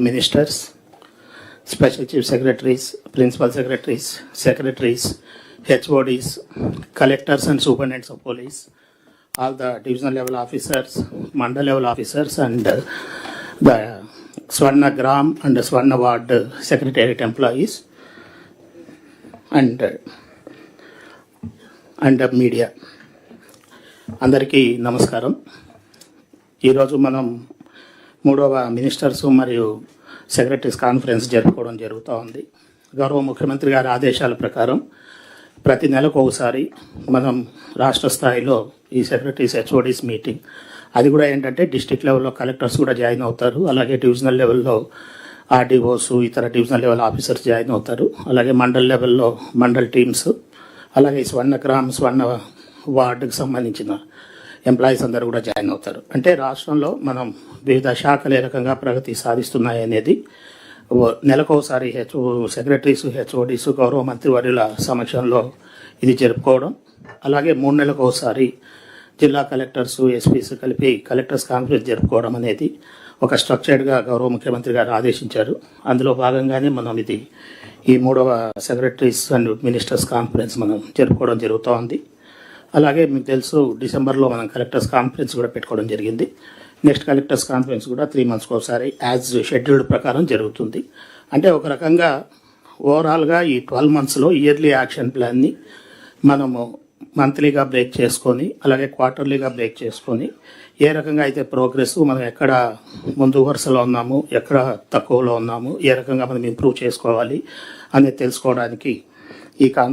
Ministers special chief secretaries principal secretaries secretaries HODs collectors and superintendents of police all the divisional level officers mandal level officers and the Swarna Gram and Swarna ward secretariat employees and and media అందరికీ నమస్కారం ఈరోజు మనం మూడవ ministers మరియు secretaries conference జరుపుకోవడం జరుగుతూ ఉంది. గౌరవ ముఖ్యమంత్రి గారి ఆదేశాల ప్రకారం ప్రతి నెలకు ఒకసారి మనం రాష్ట్ర స్థాయిలో ఈ సెక్రటరీస్ హెచ్ఓడిస్ మీటింగ్. అది కూడా ఏంటంటే డిస్టిక్ లెవెల్లో కలెక్టర్స్ కూడా జాయిన్ అవుతారు. అలాగే డివిజనల్ లెవెల్లో ఆర్డీఓస్ ఇతర డివిజనల్ లెవెల్ ఆఫీసర్స్ జాయిన్ అవుతారు. అలాగే మండల్ లెవెల్లో మండల్ టీమ్స్ అలాగే స్వర్ణ గ్రామ్ స్వర్ణ వార్డుకు సంబంధించిన ఎంప్లాయీస్ అందరూ కూడా జాయిన్ అవుతారు. అంటే రాష్ట్రంలో మనం వివిధ శాఖలు ఏ రకంగా ప్రగతి సాధిస్తున్నాయి అనేది నెలకోసారి హెచ్ఓ సెక్రటరీస్ హెచ్ఓడీస్ గౌరవ మంత్రివర్యుల సమక్షంలో ఇది జరుపుకోవడం. అలాగే మూడు నెలలకు ఒకసారి జిల్లా కలెక్టర్స్ ఎస్పీస్ కలిపి కలెక్టర్స్ కాన్ఫరెన్స్ జరుపుకోవడం అనేది ఒక స్ట్రక్చర్డ్గా గౌరవ ముఖ్యమంత్రి గారు ఆదేశించారు. అందులో భాగంగానే మనం ఇది ఈ మూడవ సెక్రటరీస్ అండ్ మినిస్టర్స్ కాన్ఫరెన్స్ మనం జరుపుకోవడం జరుగుతూ ఉంది అలాగే మీకు తెలుసు డిసెంబర్లో మనం కలెక్టర్స్ కాన్ఫరెన్స్ కూడా పెట్టుకోవడం జరిగింది. నెక్స్ట్ కలెక్టర్స్ కాన్ఫరెన్స్ కూడా త్రీ మంత్స్కి ఒకసారి యాజ్ షెడ్యూల్డ్ ప్రకారం జరుగుతుంది. అంటే ఒక రకంగా ఓవరాల్గా ఈ ట్వెల్వ్ మంత్స్లో ఇయర్లీ యాక్షన్ ప్లాన్ని మనము మంత్లీగా బ్రేక్ చేసుకొని అలాగే క్వార్టర్లీగా బ్రేక్ చేసుకొని ఏ రకంగా అయితే ప్రోగ్రెస్ మనం ఎక్కడ ముందు వరుసలో ఉన్నాము ఎక్కడ తక్కువలో ఉన్నాము ఏ రకంగా మనం ఇంప్రూవ్ చేసుకోవాలి అనేది తెలుసుకోవడానికి ఈ కాన్